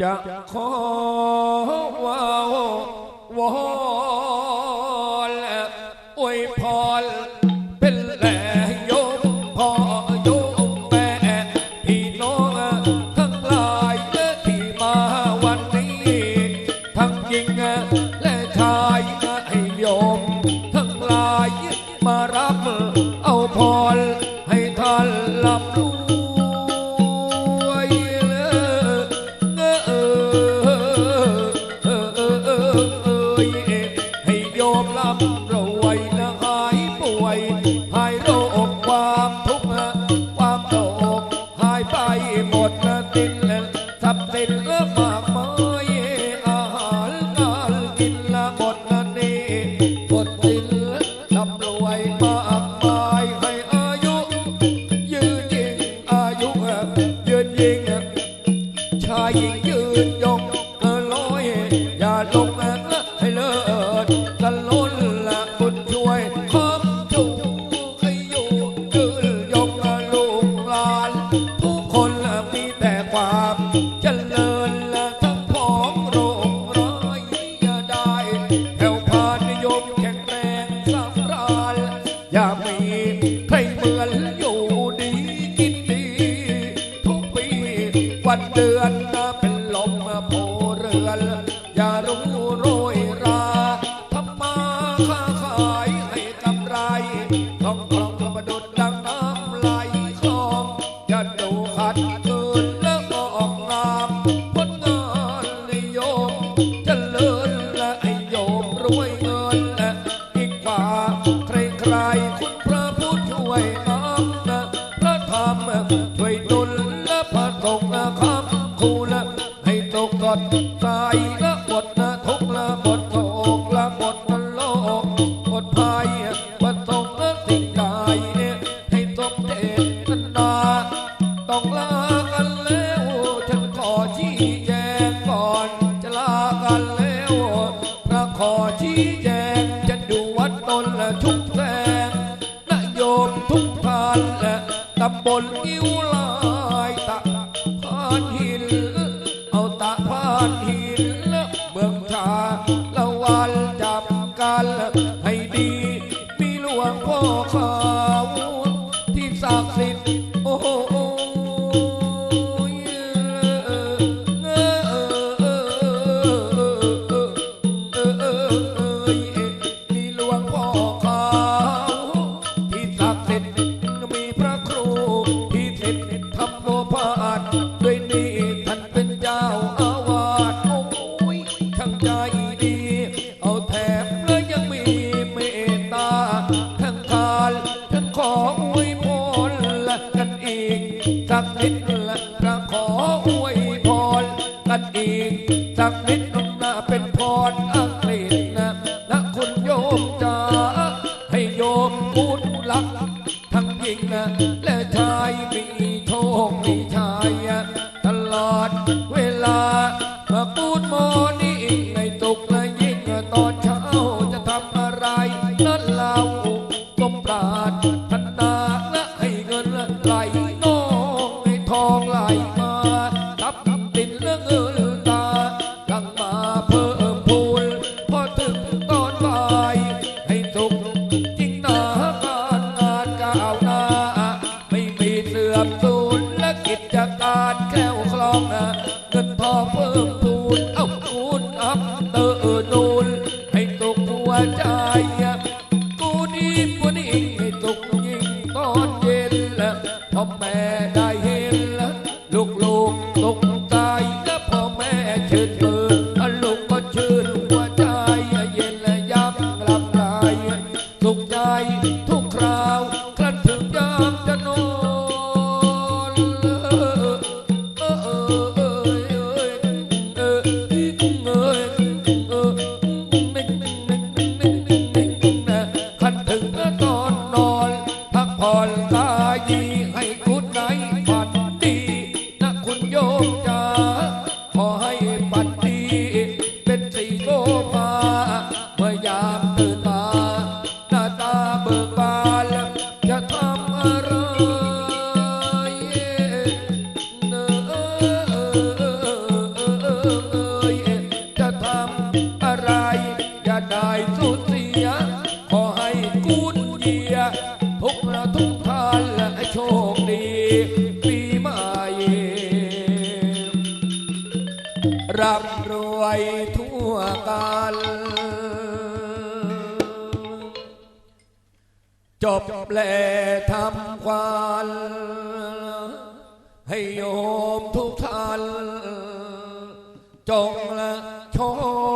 จะขอว่าวอนและอวยพรเป็นแหล่งโยมพ่อโยมแม่พี่น้องทั้งลายและที่มาวันนี้ ทั้งหญิงและชายให้โยมทั้งลายมารับเอาพอ อย่ารู้โรยราทำมาค้าขายให้กำไรทองคลองธรดุลดังน้ำไหลคลองอย่ดูขัดเนและออกงามผลงานนิยมเจริญและอโยมรวยเงินอีกกว่าใครใครคุณพระพุทช่วยน้ำะพระธรรมช่วยดุลและพระสงฆ์คำคูละให้ตกกอด ขอชี้แจงจะดูวัดตนและทุกแสงนโยมทุกทานและตำบลอิ้วลายตะพานหิน เอาตะพานหิน อนูนให้ตกหัวใจกูดีกว่าให้ตกยิงอนเยละพอแม่ได้เห็นละลูกลูกตกใจและพอแม่ชิด ยามตื่นมาตาเบิกบานจะทำอะไรจะทำอะไร อย่ได้สุดเสีย ขอให้กูดียทุกระทุกทาและโชคดี ปีใหม่ร่ำรวยทั่วกาล จบแลทำควันให้โยมทุกท่านจงละชค